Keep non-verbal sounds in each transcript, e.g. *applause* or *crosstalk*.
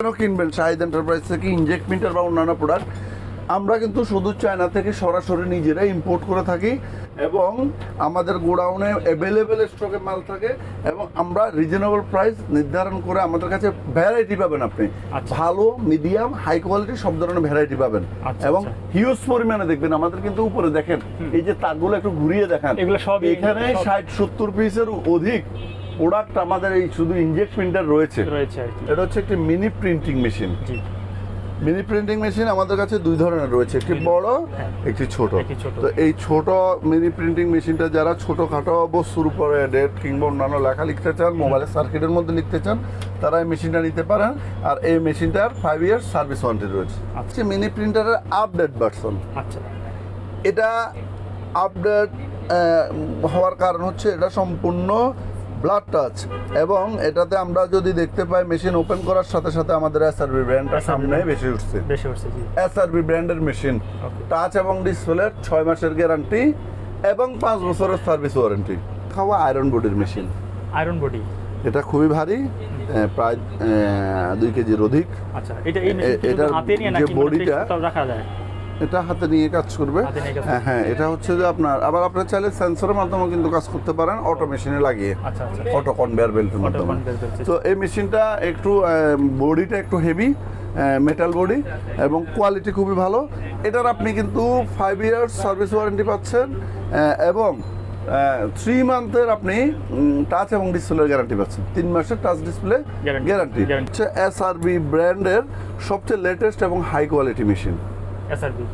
কেন কিনবেন শাহিদ এন্টারপ্রাইজ থেকে ইনজেক্ট মিটার বা অন্যান্য প্রোডাক্ট আমরা কিন্তু শুধু চায়না থেকে সরাসরি নিজেরা ইম্পোর্ট করে থাকি এবং আমাদের গোডাউনে অ্যাভেলেবেল স্টকে মাল থাকে এবং আমরা রিজনেবল প্রাইস নির্ধারণ করে আমাদের কাছে ভ্যারাইটি পাবেন আপনি। আচ্ছা। ভালো মিডিয়াম হাই কোয়ালিটি সব ধরনের ভ্যারাইটি পাবেন। আচ্ছা, এবং আচ্ছা। হিউজ পরিমাণে দেখবেন আমাদের কিন্তু উপরে দেখেন এই যে তাকগুলো একটু ঘুরিয়ে দেখান। এগুলো সবই- এখানে ষাট সত্তর পিসের অধিক প্রোডাক্ট আমাদের এই শুধু ইনজেক্ট প্রিন্টার রয়েছে। রয়েছে আর কি। এটা হচ্ছে একটি mini printing machine mini printing machine আমাদের কাছে দুই ধরনের রয়েছে একটি বড় হ্যাঁ। একটি ছোট। তো এই ছোট মিনি প্রিন্টিং মেশিনটা যারা ছোটখাটো বস্তুর উপরে ডেট কিংবা অন্যান্য লেখা লিখতে চান মোবাইলের সার্কিটের মধ্যে লিখতে চান তারা এই মেশিনটা নিতে পারেন। আর এই মেশিনটার ফাইভ ইয়ার্স সার্ভিস ওয়ারেন্টি রয়েছে। আচ্ছা। মিনি প্রিন্টারের আপডেট ভার্সন আচ্ছা। এটা আপডেট হওয়ার কারণ হচ্ছে এটা সম্পূর্ণ ব্লাড টাচ এবং এটাতে আমরা যদি দেখতে পাই মেশিন ওপেন করার সাথে সাথে আমাদের এসআরবি ব্র্যান্ডটা সামনে বেশি উঠছে। বেশি উঠছে জি। এসআরবি ব্র্যান্ডের মেশিন টাচ এবং ডিসপ্লের ছয় মাসের গ্যারান্টি এবং পাঁচ বছরের সার্ভিস ওয়ারেন্টি খাওয়া আয়রন বডির মেশিন আয়রন বডি এটা খুবই ভারী প্রায় দুই কেজির অধিক। আচ্ছা এটা এই মেশিন হাতে নিয়ে নাকি বডিটা রাখা যায়? এটা হাতে নিয়ে কাজ করবে। হ্যাঁ, এটা হচ্ছে যে আপনার আবার আপনার চাইলে সেন্সরের মাধ্যমে কিন্তু কাজ করতে পারেন অটো মেশিনে লাগিয়ে। আচ্ছা আচ্ছা। অটো কনভেয়ার বেল্টের মাধ্যমে। System। তো এই মেশিনটা একটু বডিটা একটু হেভি মেটাল বডি এবং কোয়ালিটি খুবই ভালো। এটার আপনি কিন্তু ফাইভ ইয়ার্স সার্ভিস ওয়ারেন্টি পাচ্ছেন এবং থ্রি মান্থের আপনি টাচ এবং ডিসপ্লের গ্যারান্টি পাচ্ছেন। তিন মাসের টাচ ডিসপ্লে গ্যারান্টি। হচ্ছে এস আর বি ব্র্যান্ডের সবচেয়ে লেটেস্ট এবং high quality machine SRB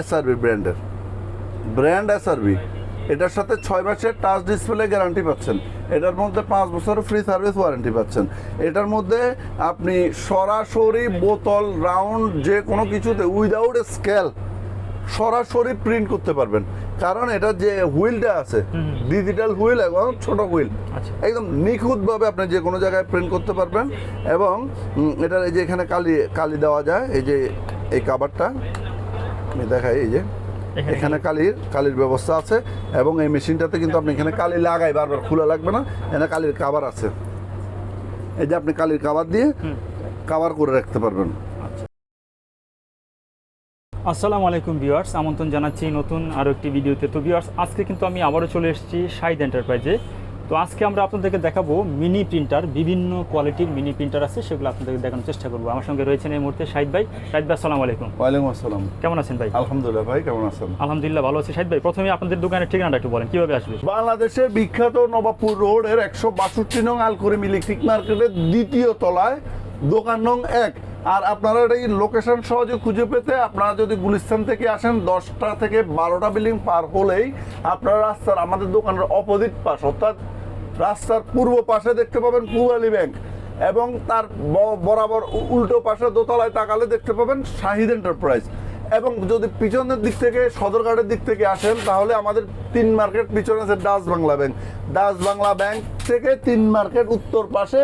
SRB ব্র্যান্ডের। ব্র্যান্ড এসআরবি এটার সাথে ছয় মাসের টাচ ডিসপ্লে গ্যারান্টি পাচ্ছেন। এটার মধ্যে পাঁচ বছরের ফ্রি সার্ভিস ওয়ারেন্টি পাচ্ছেন। এটার মধ্যে আপনি সরাসরি বোতল রাউন্ড যে কোনো কিছুতে উইদাউট স্কেল সরাসরি প্রিন্ট করতে পারবেন। কারণ এটা যে হুইলটা আছে ডিজিটাল হুইল এবং ছোট হুইল আচ্ছা। একদম নিখুঁতভাবে আপনি যে কোনো জায়গায় প্রিন্ট করতে পারবেন এবং এটার এই যে এখানে কালি কালি দেওয়া যায় এই যে এই কাবারটা আমি দেখাই এই যে এখানে কালির কালির ব্যবস্থা আছে এবং এই মেশিনটাতে কিন্তু আপনি এখানে কালি লাগাই বারবার খোলা লাগবে না এখানে কালির কাবার আছে। এই যে আপনি কালির কাবার দিয়ে। কাভার করে রাখতে পারবেন। আসসালামু আলাইকুম ভিউয়ার্স আমন্ত্রণ জানাচ্ছি নতুন আরও একটি ভিডিওতে। তো ভিউয়ার্স আজকে কিন্তু আমি আবারও চলে এসেছি শাহিদ এন্টারপ্রাইজে। তো আজকে আমরা আপনাদেরকে দেখাবো মিনি প্রিন্টার বিভিন্ন কোয়ালিটির মিনি প্রিন্টার আছে সেগুলো আপনাদেরকে দেখানোর চেষ্টা করব। আমার সঙ্গে রয়েছেন এই মুহূর্তে শাহিদ ভাই। শাহিদ ভাই আসসালামু আলাইকুম। ওয়ালাইকুম আসসালাম। কেমন আছেন ভাই? আলহামদুলিল্লাহ ভাই কেমন আছেন? আলহামদুলিল্লাহ ভালো আছি। শাহিদ ভাই প্রথমে আপনাদের দোকানের ঠিকানাটা একটু বলেন কীভাবে আসবে? বাংলাদেশের বিখ্যাত নবাবপুর রোডের একশো বাষট্টি নং আলকরিম ইলেকট্রিক মার্কেটের দ্বিতীয় তলায় দোকান নং এক। আর আপনারা এই লোকেশন সহজে খুঁজে পেতে আপনারা যদি গুলিস্তান থেকে আসেন, দশটা থেকে বারোটা বিল্ডিং পার হলেই আপনারা রাস্তার, আমাদের দোকানের অপোজিট পাশ, অর্থাৎ রাস্তার পূর্ব পাশে দেখতে পাবেন পুবালি ব্যাংক এবং তার বরাবর উল্টো পাশে দোতলায় তাকালে দেখতে পাবেন শাহিদ এন্টারপ্রাইজ এবং যদি পিছনের দিক থেকে, সদরঘাটের দিক থেকে আসেন, তাহলে আমাদের তিন মার্কেট পিছনে আছে Dutch Bangla bank Dutch Bangla bank থেকে তিন মার্কেট উত্তর পাশে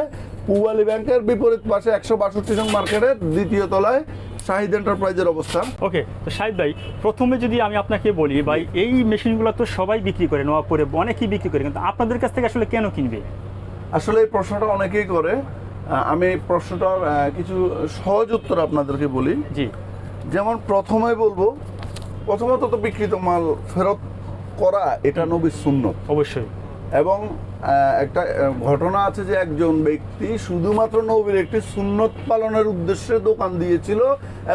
পুবালি ব্যাংকের বিপরীত পাশে একশো বাষট্টি নং মার্কেটের দ্বিতীয় তলায় শাহিদ এন্টারপ্রাইজের অবস্থান। ওকে তো শাহিদ ভাই প্রথমে যদি আমি আপনাকে বলি ভাই এই মেশিনগুলো তো সবাই বিক্রি করে নবাবপুরে অনেকেই বিক্রি করে কিন্তু আপনাদের কাছ থেকে আসলে কেন কিনবে? আসলে এই প্রশ্নটা অনেকেই করে। আমি প্রশ্নটার কিছু সহজ উত্তর আপনাদেরকে বলি। জি। যেমন প্রথমে বলব প্রথমত তো বিকৃত মাল ফেরত করা এটা নবীর শূন্য অবশ্যই। এবং একটা ঘটনা আছে যে একজন ব্যক্তি শুধুমাত্র নবীর একটি সুন্নত পালনের উদ্দেশ্যে দোকান দিয়েছিল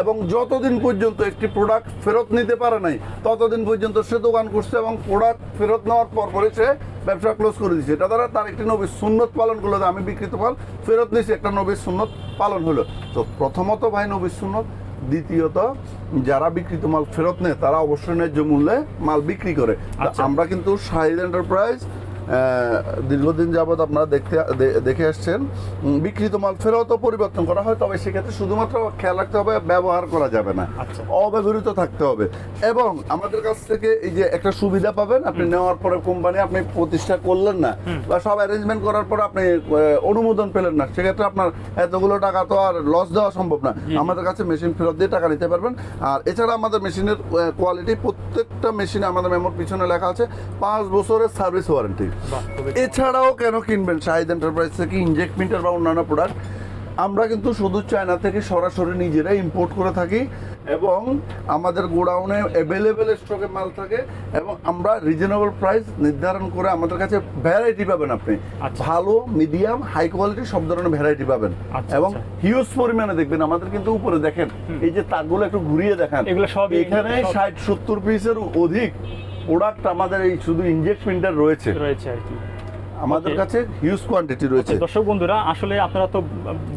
এবং যতদিন পর্যন্ত একটি প্রোডাক্ট ফেরত নিতে পারে নাই ততদিন পর্যন্ত সে দোকান করছে এবং প্রোডাক্ট ফেরত নেওয়ার পর পরে সে ব্যবসা ক্লোজ করে দিয়েছে। এটা দ্বারা তার একটি নবীর সুন্নত পালন করল যে আমি বিকৃত মাল ফেরত নিয়েছি একটা নবীর সুন্নত পালন হলো। তো প্রথমত ভাই নবীর সুন্নত দ্বিতীয়ত যারা বিকৃত মাল ফেরত নেয় তারা অবশ্যই ন্যায্য মূল্যে মাল বিক্রি করে। আচ্ছা। আমরা কিন্তু শাহিদ এন্টারপ্রাইজ দীর্ঘদিন যাবৎ আপনারা দেখতে দেখে আসছেন। বিকৃত মাল ফেরত পরিবর্তন করা হয় তবে সেক্ষেত্রে শুধুমাত্র খেয়াল রাখতে হবে ব্যবহার করা যাবে না। আচ্ছা। অব্যবহৃত থাকতে হবে। এবং আমাদের কাছ থেকে এই যে একটা সুবিধা পাবেন আপনি নেওয়ার পরে কোম্পানি আপনি প্রতিষ্ঠা করলেন না বা সব অ্যারেঞ্জমেন্ট করার পর আপনি অনুমোদন পেলেন না সেক্ষেত্রে আপনার এতগুলো টাকা তো আর লস দেওয়া সম্ভব না। আমাদের কাছে মেশিন ফেরত দিয়ে টাকা নিতে পারবেন। আর এছাড়া আমাদের মেশিনের কোয়ালিটি প্রত্যেকটা মেশিনে আমাদের মেমোর পিছনে লেখা আছে পাঁচ বছরের সার্ভিস ওয়ারেন্টি এছাড়াও কেন কিনবেন? শাহিদ এন্টারপ্রাইজ থেকে ইনজেক্ট মিটার বা অন্যান্য প্রোডাক্ট আমরা কিন্তু শুধু চায়না থেকে সরাসরি নিজেরাই ইম্পোর্ট করে থাকি এবং আমাদের গোডাউনে অ্যাভেলেবেল স্টকে মাল থাকে এবং আমরা রিজনেবল প্রাইস নির্ধারণ করে আমাদের কাছে ভ্যারাইটি পাবেন আপনি। আচ্ছা। ভালো মিডিয়াম হাই কোয়ালিটি সব ধরনের ভ্যারাইটি পাবেন। আচ্ছা, এবং আচ্ছা। হিউজ পরিমাণে দেখবেন। আমাদের কিন্তু উপরে দেখেন এই যে তাকগুলো একটু ঘুরিয়ে দেখান। এগুলো সবই- এখানে ষাট সত্তর পিসের অধিক প্রোডাক্ট আমাদের এই শুধু ইনজেক্ট প্রিন্টার রয়েছে। রয়েছে আর কি। আমাদের কাছে হিউজ কোয়ান্টিটি রয়েছে। দর্শক বন্ধুরা আসলে আপনারা তো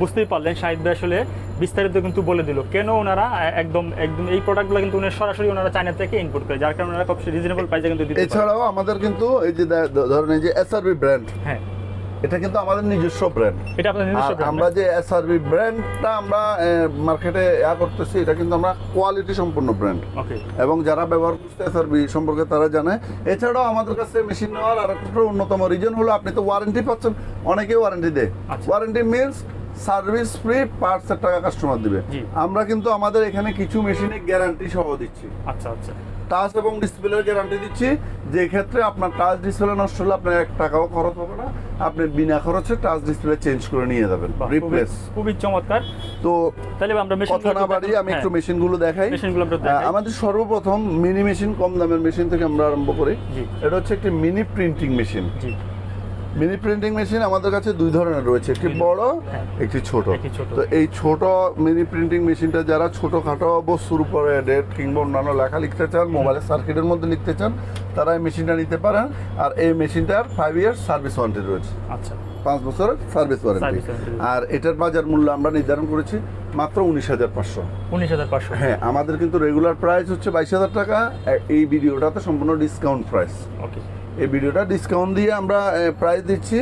বুঝতেই পারলেন শাহিদ ভাই আসলে বিস্তারিত কিন্তু বলে দিল। কেন ওনারা একদম একদম এই প্রোডাক্টগুলো কিন্তু উনি সরাসরি ওনারা চায়না থেকে ইম্পোর্ট করে যার কারণে ওনারা খুব রিজনেবল প্রাইসে কিন্তু এছাড়াও আমাদের কিন্তু এই যে ধরনের ধরেন এই যে এসআরবি ব্র্যান্ড হ্যাঁ। এটা কিন্তু আমাদের নিজস্ব ব্র্যান্ড এটা আপনাদের নিজস্ব brand, আমরা যে এসআরবি ব্র্যান্ডটা আমরা মার্কেটে ইয়া করতেছি এটা কিন্তু আমরা কোয়ালিটি সম্পন্ন ব্র্যান্ড ওকে এবং যারা ব্যবহার করছে এসআরবি সম্পর্কে তারা জানে। এছাড়াও আমাদের কাছে মেশিন নেওয়ার আর একটা অন্যতম রিজন হলো আপনি তো ওয়ারেন্টি পাচ্ছেন অনেকে ওয়ারেন্টি দেয়। ওয়ারেন্টি মিনস সার্ভিস ফ্রি পার্টসের টাকা কাস্টমার দিবে। আমরা কিন্তু আমাদের এখানে কিছু মেশিনে গ্যারান্টি সহ দিচ্ছি। আচ্ছা আচ্ছা। টাচ এবং ডিসপ্লের গ্যারান্টি দিচ্ছি। যে ক্ষেত্রে আপনার টাচ ডিসপ্লে নষ্ট হলে আপনার এক টাকাও খরচ হবে না। আপনি বিনা খরচে টাচ ডিসপ্লে চেঞ্জ করে নিয়ে যাবেন রিপ্লেস খুবই চমৎকার। তো তাহলে আমরা মেশিন কথা না বাড়ি আমি একটু মেশিনগুলো দেখাই। মেশিনগুলো আমরা দেখাই। আমাদের সর্বপ্রথম মিনি মেশিন কম দামের মেশিন থেকে আমরা আরম্ভ করি। এটা হচ্ছে একটি মিনি প্রিন্টিং মেশিন জি। মিনি প্রিন্টিং মেশিন আমাদের কাছে দুই ধরনের রয়েছে একটি বড় হ্যাঁ। একটি ছোট। তো এই ছোট মিনি প্রিন্টিং মেশিনটা যারা ছোটখাটো বস্তুর উপরে ডেট কিংবা অন্যান্য লেখা লিখতে চান মোবাইলের সার্কিটের মধ্যে লিখতে চান তারা এই মেশিনটা নিতে পারেন। আর এই মেশিনটার ফাইভ ইয়ার্স সার্ভিস ওয়ারেন্টি রয়েছে। আচ্ছা। পাঁচ বছরের সার্ভিস ওয়ারেন্টি আর এটার বাজার মূল্য আমরা নির্ধারণ করেছি মাত্র উনিশ হাজার পাঁচশো। উনিশ হাজার পাঁচশো। হ্যাঁ আমাদের কিন্তু রেগুলার প্রাইস হচ্ছে বাইশ হাজার টাকা। এই ভিডিওটাতে সম্পূর্ণ ডিসকাউন্ট প্রাইস ওকে এই ভিডিওটা ডিসকাউন্ট দিয়ে আমরা প্রাইস দিচ্ছি।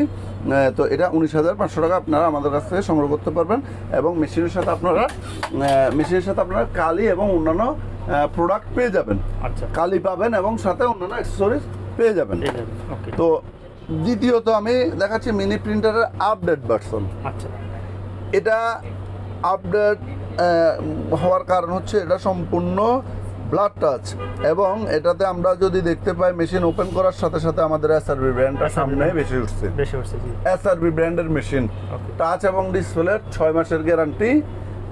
তো এটা উনিশ হাজার পাঁচশো টাকা আপনারা আমাদের কাছ থেকে সংগ্রহ করতে পারবেন এবং মেশিনের সাথে আপনারা মেশিনের সাথে আপনারা কালি এবং অন্যান্য প্রোডাক্ট পেয়ে যাবেন। আচ্ছা। কালি পাবেন এবং সাথে অন্যান্য অ্যাক্সেসরিজ পেয়ে যাবেন। তো দ্বিতীয়ত আমি দেখাচ্ছি মিনি প্রিন্টারের আপডেট ভার্সন আচ্ছা। এটা আপডেট হওয়ার কারণ হচ্ছে এটা সম্পূর্ণ ব্লাড টাচ এবং এটাতে আমরা যদি দেখতে পাই মেশিন ওপেন করার সাথে সাথে আমাদের এসআরবি ব্র্যান্ডটা সামনে বেশি উঠছে। বেশি জি। এসআরবি ব্র্যান্ডের মেশিন টাচ এবং ডিসপ্লের ছয় মাসের গ্যারান্টি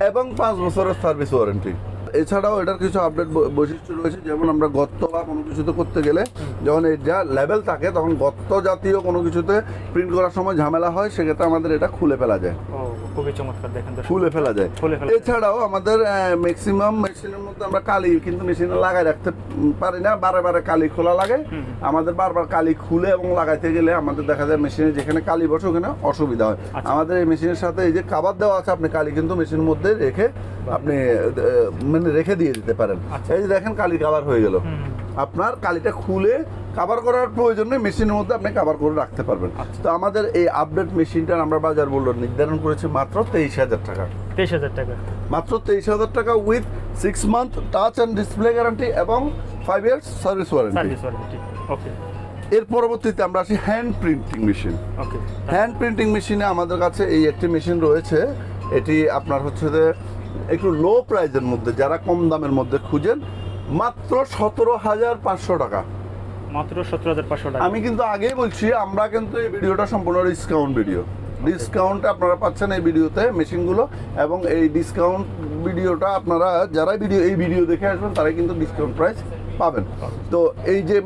এবং পাঁচ বছরের সার্ভিস ওয়ারেন্টি এছাড়াও এটার কিছু আপডেট বৈশিষ্ট্য রয়েছে যেমন আমরা গর্ত বা কোনো কিছুতে করতে গেলে যখন এই যা লেভেল থাকে তখন গর্ত জাতীয় কোনো কিছুতে প্রিন্ট করার সময় ঝামেলা হয় সেক্ষেত্রে আমাদের এটা খুলে ফেলা যায়। খুবই চমৎকার দেখেন। খুলে ফেলা যায় ফেলা এছাড়াও আমাদের ম্যাক্সিমাম মেশিনের মধ্যে আমরা কালি কিন্তু মেশিনে লাগাই রাখতে পারি না বারে বারে কালি খোলা লাগে আমাদের বারবার কালি খুলে এবং লাগাইতে গেলে আমাদের দেখা যায় মেশিনে যেখানে কালি বসে ওখানে অসুবিধা হয় আচ্ছা। আমাদের এই মেশিনের সাথে এই যে কাবার দেওয়া আছে আপনি কালি কিন্তু মেশিনের মধ্যে রেখে আপনি মানে রেখে দিয়ে দিতে পারেন আচ্ছা। এই যে দেখেন কালি কাবার হয়ে গেল। আপনার কালিটা খুলে কাভার করার প্রয়োজন নেই মেশিনের মধ্যে আপনি কাভার করে রাখতে পারবেন। আচ্ছা। তো আমাদের এই আপডেট মেশিনটার আমরা বাজার মূল্য নির্ধারণ করেছি মাত্র তেইশ হাজার টাকা। তেইশ হাজার টাকা। মাত্র তেইশ হাজার টাকা with six month touch and display guarantee এবং five years service warranty okay এর পরবর্তীতে আমরা আসি hand printing machine okay hand printing মেশিনে আমাদের কাছে এই একটি মেশিন রয়েছে। এটি আপনার হচ্ছে যে একটু লো প্রাইজের মধ্যে যারা কম দামের মধ্যে খুঁজেন মাত্র সতেরো হাজার পাঁচশো টাকা। মাত্র সতেরো হাজার পাঁচশো টাকা। আমি কিন্তু আগেই বলছি, আমরা কিন্তু এই ভিডিওটা সম্পূর্ণ ডিসকাউন্ট ভিডিও ডিসকাউন্ট আপনারা পাচ্ছেন এই ভিডিওতে মেশিনগুলো এবং এই ডিসকাউন্ট ভিডিওটা আপনারা যারা ভিডিও এই ভিডিও দেখে আসবেন, তারাই কিন্তু ডিসকাউন্ট প্রাইস পাবেন। তো এই যে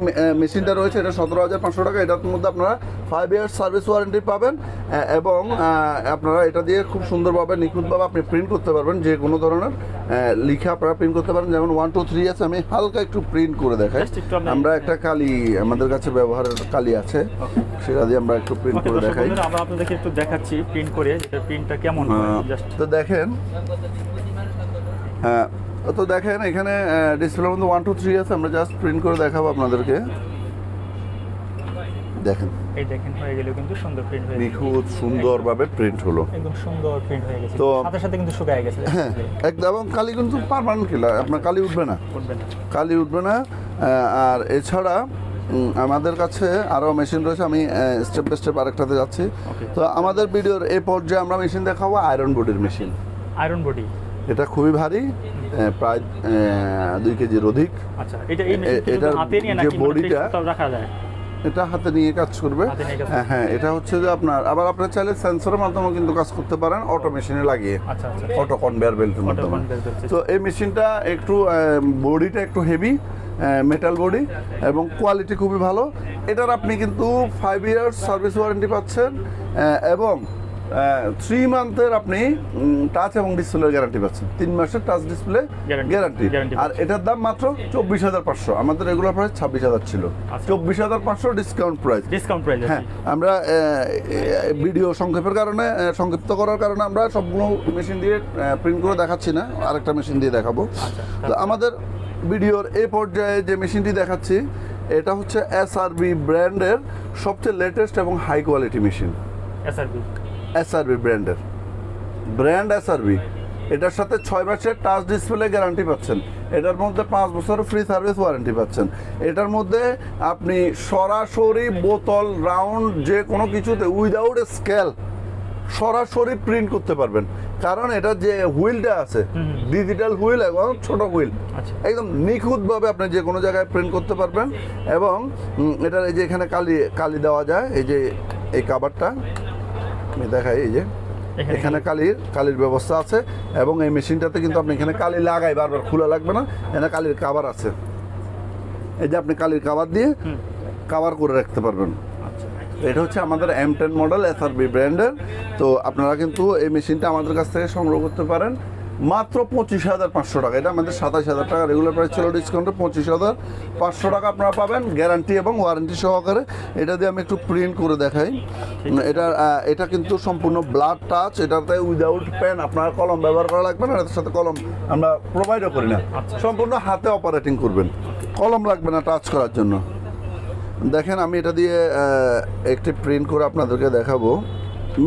মেশিনটা রয়েছে এটা সতেরো হাজার পাঁচশো টাকা এটার মধ্যে আপনারা ফাইভ ইয়ার্স সার্ভিস ওয়ারেন্টি পাবেন এবং আপনারা এটা দিয়ে খুব সুন্দরভাবে নিখুঁতভাবে আপনি প্রিন্ট করতে পারবেন যে কোনো ধরনের লিখে আপনারা প্রিন্ট করতে পারেন। যেমন ওয়ান টু থ্রি আছে আমি হালকা একটু প্রিন্ট করে দেখাই। আমরা একটা কালি আমাদের কাছে ব্যবহারের কালি আছে সেটা দিয়ে আমরা একটু প্রিন্ট করে দেখাই। আমরা আপনাদেরকে একটু দেখাচ্ছি প্রিন্ট করে প্রিন্টটা কেমন জাস্ট তো দেখেন হ্যাঁ তো দেখেন এখানে ডিসপ্লের মধ্যে ওয়ান টু থ্রি আছে আমরা জাস্ট প্রিন্ট করে দেখাবো আপনাদেরকে। দেখেন। এই দেখেন হয়ে গেলেও কিন্তু সুন্দর প্রিন্ট হয়ে নিখুঁত সুন্দরভাবে প্রিন্ট হলো। একদম সুন্দর প্রিন্ট হয়ে গেছে। তো- সাথে সাথে কিন্তু শুকায় গেছে। হ্যাঁ একদম এবং কালি কিন্তু পারমানেন্ট কিলা আপনার কালি উঠবে না। কালি উঠবে না আর এছাড়া আমাদের কাছে আরও মেশিন রয়েছে আমি স্টেপ বাই স্টেপ আরেকটাতে যাচ্ছি। তো আমাদের ভিডিওর এই পর্যায়ে আমরা মেশিন দেখাবো আয়রন বডির মেশিন আয়রন বডি এটা খুবই ভারী প্রায় দুই কেজির অধিক। আচ্ছা এটার যে মানে বডিটা- রাখা যায়? এটা হাতে নিয়ে কাজ করবে। হ্যাঁ, হ্যাঁ এটা হচ্ছে যে আপনার আবার আপনার চাইলে সেন্সরের মাধ্যমে কিন্তু কাজ করতে পারেন অটো মেশিনে লাগিয়ে আচ্ছা আচ্ছা। অটো কনভেয়ার বেল্টের মাধ্যমে। system। তো এই মেশিনটা একটু বডিটা একটু হেভি মেটাল বডি এবং কোয়ালিটি খুবই ভালো। এটার আপনি কিন্তু ফাইভ ইয়ার্স সার্ভিস ওয়ারেন্টি পাচ্ছেন এবং থ্রি মান্থের আপনি টাচ এবং ডিসপ্লের গ্যারান্টি পাচ্ছেন। তিন মাসের টাচ ডিসপ্লে গ্যারান্টি আর এটার দাম মাত্র চব্বিশ হাজার পাঁচশো। আমাদের রেগুলার প্রাইস ছাব্বিশ হাজার ছিল। আচ্ছা। চব্বিশ হাজার পাঁচশো ডিসকাউন্ট প্রাইস ডিসকাউন্ট প্রাইস হ্যাঁ আমরা ভিডিও সংক্ষেপের কারণে সংক্ষিপ্ত করার কারণে আমরা সবগুলো মেশিন দিয়ে প্রিন্ট করে দেখাচ্ছি না। আরেকটা মেশিন দিয়ে দেখাবো। আচ্ছা, তো আমাদের ভিডিওর এ পর্যায়ে যে মেশিনটি দেখাচ্ছি এটা হচ্ছে এসআরবি ব্র্যান্ডের সবচেয়ে লেটেস্ট এবং high quality machine SRB SRB ব্র্যান্ডের ব্র্যান্ড এসআরবি এটার সাথে ছয় মাসের টাচ ডিসপ্লে গ্যারান্টি পাচ্ছেন। এটার মধ্যে পাঁচ বছরের ফ্রি সার্ভিস ওয়ারেন্টি পাচ্ছেন। এটার মধ্যে আপনি সরাসরি বোতল রাউন্ড যে কোনো কিছুতে উইদাউট এ স্কেল সরাসরি প্রিন্ট করতে পারবেন। কারণ এটা যে হুইলটা আছে ডিজিটাল হুইল এবং ছোট হুইল আচ্ছা। একদম নিখুঁতভাবে আপনি যে কোনো জায়গায় প্রিন্ট করতে পারবেন এবং এটার এই যে এখানে কালি কালি দেওয়া যায় এই যে এই কাভারটা আমি দেখাই এই যে। এখানে কালির কালির ব্যবস্থা আছে এবং এই মেশিনটাতে কিন্তু আপনি এখানে কালি লাগাই বারবার খোলা লাগবে না। এখানে কালির কাভার আছে। এই যে আপনি কালির কাভার দিয়ে কাবার কাভার করে রাখতে পারবেন। আচ্ছা। এটা হচ্ছে আমাদের এম টেন মডেল এসআরবি ব্র্যান্ডের তো আপনারা কিন্তু এই মেশিনটা আমাদের কাছ থেকে সংগ্রহ করতে পারেন। মাত্র পঁচিশ হাজার পাঁচশো টাকা। এটা আমাদের সাতাশ হাজার টাকা। রেগুলার প্রাইস ছিল ডিসকাউন্টে পঁচিশ হাজার পাঁচশো টাকা আপনারা পাবেন। গ্যারান্টি এবং ওয়ারেন্টি সহকারে। এটা দিয়ে আমি একটু প্রিন্ট করে দেখাই। এটা এটা কিন্তু সম্পূর্ণ ব্লাড টাচ এটাতে উইদাউট পেন আপনার কলম ব্যবহার করা লাগবে না এটার সাথে কলম আমরা প্রোভাইডও করি না। আচ্ছা। সম্পূর্ণ হাতে অপারেটিং করবেন। কলম লাগবে না টাচ করার জন্য। দেখেন আমি এটা দিয়ে একটি প্রিন্ট করে আপনাদেরকে দেখাবো।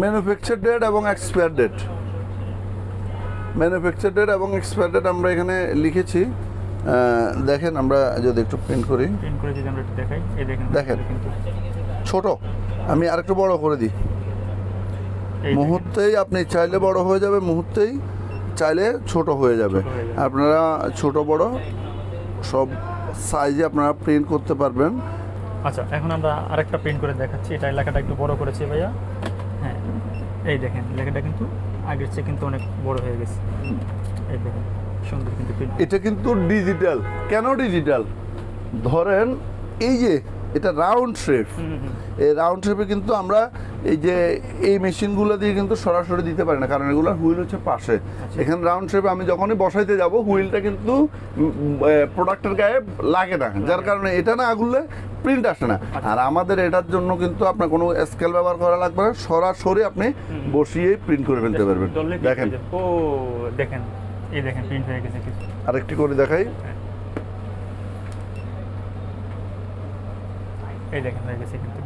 ম্যানুফ্যাকচার ডেট এবং এক্সপায়ার ডেট ম্যানুফ্যাকচার ডেট এবং এক্সপায়ার ডেট আমরা এখানে লিখেছি। দেখেন আমরা যদি একটু প্রিন্ট করি। প্রিন্ট করে যদি আমরা একটু দেখাই এই দেখেন দেখেন। ছোট। আমি আরেকটু বড় করে দিই। মুহূর্তেই আপনি চাইলে বড় হয়ে যাবে মুহূর্তেই চাইলে ছোট হয়ে যাবে। ছোট হয়ে যাবে। আপনারা ছোট বড় সব সাইজে আপনারা প্রিন্ট করতে পারবেন। আচ্ছা এখন আমরা আরেকটা প্রিন্ট করে দেখাচ্ছি। এটা লেখাটা একটু বড় করেছি ভাইয়া। হ্যাঁ এই দেখেন লেখাটা কিন্তু আগের চেয়ে কিন্তু অনেক বড় হয়ে গেছে। এই দেখেন কিন্তু এটা কিন্তু ডিজিটাল কেন ডিজিটাল ধরেন এই যে এটা রাউন্ড শেপ এই রাউন্ড শেপে কিন্তু আমরা এই যে এই মেশিনগুলো দিয়ে কিন্তু সরাসরি দিতে পারি না কারণ এগুলোর হুইল হচ্ছে পাশে। এখানে রাউন্ড শেপে আমি যখনই বসাইতে যাব হুইলটা কিন্তু প্রোডাক্টের গায়ে লাগে না। যার কারণে এটা না আগুলে প্রিন্ট আসে না। আর আমাদের এটার জন্য কিন্তু আপনার কোনো স্কেল ব্যবহার করা লাগবে না সরাসরি আপনি বসিয়ে প্রিন্ট করে ফেলতে পারবেন। দেখেন। ও দেখেন এই দেখেন প্রিন্ট হয়ে গেছে আরেকটি করে দেখাই। এই দেখেন হয়ে গেছে কিন্তু।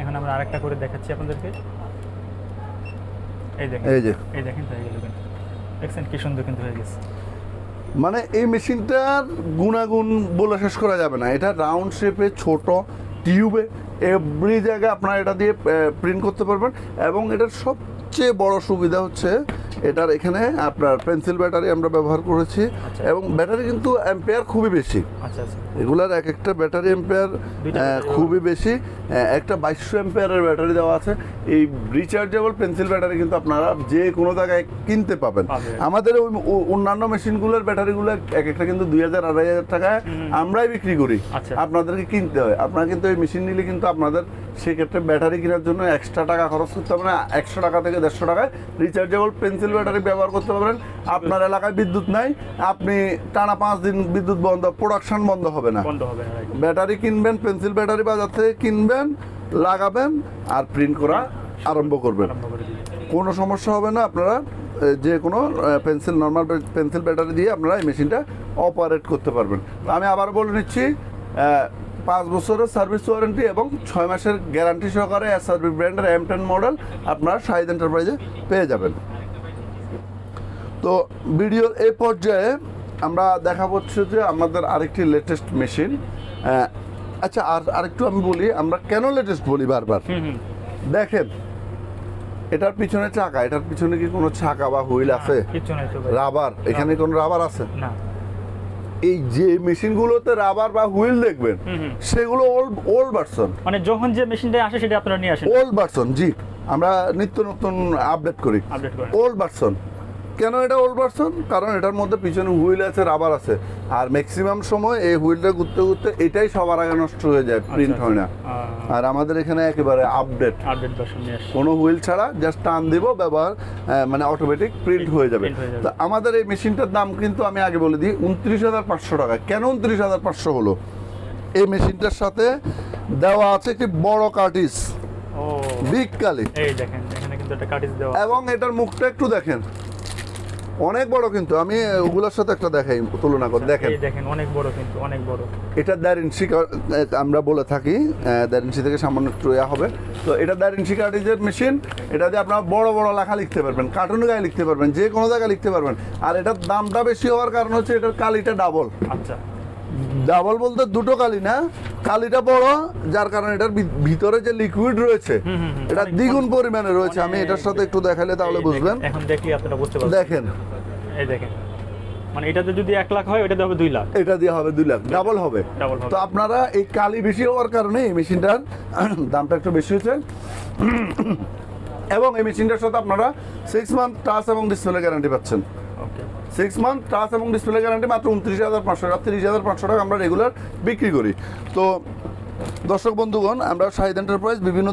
এখন আমরা আরেকটা করে দেখাচ্ছি আপনাদেরকে। এই দেখেন এই যে। এই দেখেন হয়ে গেল কিন্তু। দেখছেন কি সুন্দর কিন্তু হয়ে গেছে। মানে এই মেশিনটার গুণাগুণ বলে শেষ করা যাবে না। এটা রাউন্ড শেপে ছোট টিউবে এভরি জায়গায় আপনারা এটা দিয়ে প্রিন্ট করতে পারবেন। এবং এটার সবচেয়ে বড় সুবিধা হচ্ছে এটার এখানে আপনার পেন্সিল ব্যাটারি আমরা ব্যবহার করেছি আচ্ছা। এবং ব্যাটারি কিন্তু অ্যাম্পেয়ার খুবই বেশি। আচ্ছা আচ্ছা। এগুলার এক একটা ব্যাটারি battery খুবই বেশি। একটা বাইশশো এম্পেয়ারের ব্যাটারি দেওয়া আছে। এই রিচার্জেবল পেন্সিল ব্যাটারি কিন্তু আপনারা যে কোনো জায়গায় কিনতে পাবেন। আমাদের ওই অন্যান্য মেশিনগুলোর ব্যাটারিগুলো এক একটা কিন্তু দুই হাজার আড়াই হাজার টাকায় আমরাই বিক্রি করি। আপনাদেরকে কিনতে হয়। আপনারা কিন্তু এই মেশিন নিলে কিন্তু আপনাদের সেক্ষেত্রে ব্যাটারি কেনার জন্য এক্সট্রা টাকা খরচ করতে হবে না একশো টাকা থেকে দেড়শো টাকায় রিচার্জেবল পেন্সিল ব্যাটারি ব্যবহার করতে পারবেন। আপনার এলাকায় বিদ্যুৎ নাই আপনি টানা পাঁচ দিন বিদ্যুৎ বন্ধ প্রোডাকশন বন্ধ হবে না। বন্ধ হবে ব্যাটারি কিনবেন পেন্সিল ব্যাটারি বাজার থেকে কিনবেন লাগাবেন আর প্রিন্ট করা আরম্ভ করবেন। কোনো সমস্যা হবে না আপনারা যে কোনো পেন্সিল নর্মাল পেন্সিল ব্যাটারি দিয়ে আপনারা এই মেশিনটা অপারেট করতে পারবেন। আমি আবার বলে নিচ্ছি পাঁচ বছরের সার্ভিস ওয়ারেন্টি এবং ছয় মাসের গ্যারান্টি সহকারে এস এসআরবি ব্র্যান্ডের এম টেন মডেল আপনারা শাহিদ এন্টারপ্রাইজে পেয়ে যাবেন। তো ভিডিওর এই পর্যায়ে আমরা দেখা হচ্ছে যে আমাদের আরেকটি লেটেস্ট মেশিন আচ্ছা আর আরেকটু আমি বলি আমরা কেন লেটেস্ট বলি বারবার? দেখেন এটার পিছনে চাকা এটার পিছনে কি কোনো চাকা বা হুইল আছে? রাবার এখানে কোনো রাবার আছে? না। এই যে মেশিনগুলোতে রাবার বা হুইল দেখবেন। সেগুলো ওল্ড ওল্ড ভার্সন মানে যখন যে মেশিনটা আসে সেটা আপনারা নিয়ে আসেন? ওল্ড ভার্সন জি। আমরা নিত্য নতুন আপডেট করি। আপডেট করি ওল্ড ভার্সন কেন এটা ওল্ড ভার্সন কারণ এটার মধ্যে পিছনে হুইল আছে রাবার আছে। আর ম্যাক্সিমাম সময় এই হুইলটা ঘুরতে ঘুরতে এটাই সবার আগে নষ্ট হয়ে যায় প্রিন্ট হয় না। আর আমাদের এখানে একেবারে আপডেট আপডেট কোনো হুইল ছাড়া জাস্ট টান দিব ব্যবহার মানে অটোমেটিক প্রিন্ট হয়ে যাবে। তো আমাদের এই মেশিনটার দাম কিন্তু আমি আগে বলে দিই উনত্রিশ হাজার পাঁচশো টাকা। কেন উনত্রিশ হাজার পাঁচশো হলো? এই মেশিনটার সাথে দেওয়া আছে একটি বড় কার্টিস ও। বিগ কালি। এই দেখেন এখানে কিন্তু একটা কাটিস দেওয়া এবং এটার মুখটা একটু দেখেন। অনেক বড় কিন্তু আমি ওগুলোর সাথে একটা দেখাই তুলনা করে। দেখেন। দেখেন অনেক বড় কিন্তু অনেক বড়। এটা দেড় ইঞ্চি আমরা বলে থাকি দেড় ইঞ্চি থেকে সামান্য একটু ইয়া হবে। তো এটা দেড় ইঞ্চি কার্টিজের মেশিন এটা দিয়ে আপনারা বড় বড় লেখা লিখতে পারবেন কার্টুন গায়ে লিখতে পারবেন যে কোনো জায়গায় লিখতে পারবেন। আর এটার দামটা বেশি হওয়ার কারণ হচ্ছে এটার কালিটা ডাবল আচ্ছা। ডাবল বলতে দুটো কালি না কালিটা বড় যার কারণে এটার ভিতরে যে লিকুইড রয়েছে। এটা দ্বিগুণ পরিমাণে রয়েছে। আমি এটার সাথে একটু দেখালে তাহলে বুঝবেন। এখন দেখলে আপনারা বুঝতে পারবেন। দেখেন। এই দেখেন। মানে এটাতে যদি এক লাখ হয় ওটাতে হবে দুই লাখ। এটা দিয়ে হবে দুই লাখ। ডাবল হবে। ডাবল হবে। তো আপনারা এই কালি বেশি হওয়ার কারণে এই মেশিনটার *coughs* দামটা একটু বেশি হয়েছে। *coughs* এবং এই মেশিনটার সাথে আপনারা সিক্স মান্থ টাচ এবং ডিসপ্লে গ্যারান্টি পাচ্ছেন। ওকে সিক্স মান্থ টাচ এবং ডিসপ্লে গ্যারান্টি মাত্র উনত্রিশ হাজার পাঁচশো টাকা। তিরিশ হাজার পাঁচশো টাকা আমরা রেগুলার বিক্রি করি। তো দর্শক বন্ধুগণ, আমরা শাহিদ এন্টারপ্রাইজ বিভিন্ন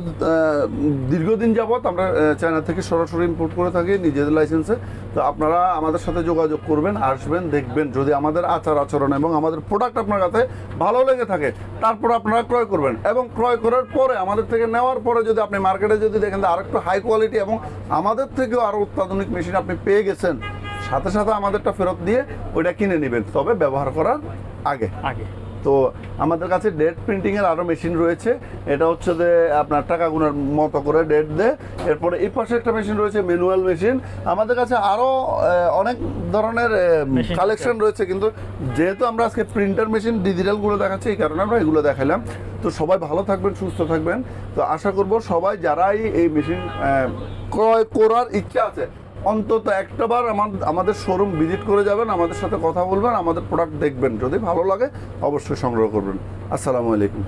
দীর্ঘদিন যাবৎ আমরা চায়না থেকে সরাসরি ইম্পোর্ট করে থাকি নিজেদের লাইসেন্সে তো আপনারা আমাদের সাথে যোগাযোগ করবেন, আসবেন, দেখবেন যদি আমাদের আচার আচরণ এবং আমাদের প্রোডাক্ট আপনার কাছে ভালো লেগে থাকে, তারপর আপনারা ক্রয় করবেন। এবং ক্রয় করার পরে, আমাদের থেকে নেওয়ার পরে যদি আপনি মার্কেটে যদি দেখেন আরেকটু হাই কোয়ালিটি এবং আমাদের থেকেও আরও অত্যাধুনিক মেশিন আপনি পেয়ে গেছেন সাথে সাথে আমাদেরটা ফেরত দিয়ে ওইটা কিনে নেবেন। তবে ব্যবহার করার আগে। আগে। তো আমাদের কাছে ডেট প্রিন্টিং এর আরও মেশিন রয়েছে। এটা হচ্ছে যে আপনার টাকা গুনার মতো করে ডেট দেয় এরপরে এই পাশে একটা মেশিন রয়েছে ম্যানুয়াল মেশিন আমাদের কাছে আরও অনেক ধরনের কালেকশন রয়েছে। কিন্তু যেহেতু আমরা আজকে প্রিন্টার মেশিন ডিজিটালগুলো দেখাচ্ছি এই কারণে আমরা এগুলো দেখালাম তো সবাই ভালো থাকবেন সুস্থ থাকবেন। তো আশা করব সবাই যারাই এই মেশিন ক্রয় করার ইচ্ছা আছে অন্তত একটাবার আমার- আমাদের শোরুম ভিজিট করে যাবেন, আমাদের সাথে কথা বলবেন, আমাদের প্রোডাক্ট দেখবেন। যদি ভালো লাগে, অবশ্যই সংগ্রহ করবেন। আসসালামু আলাইকুম।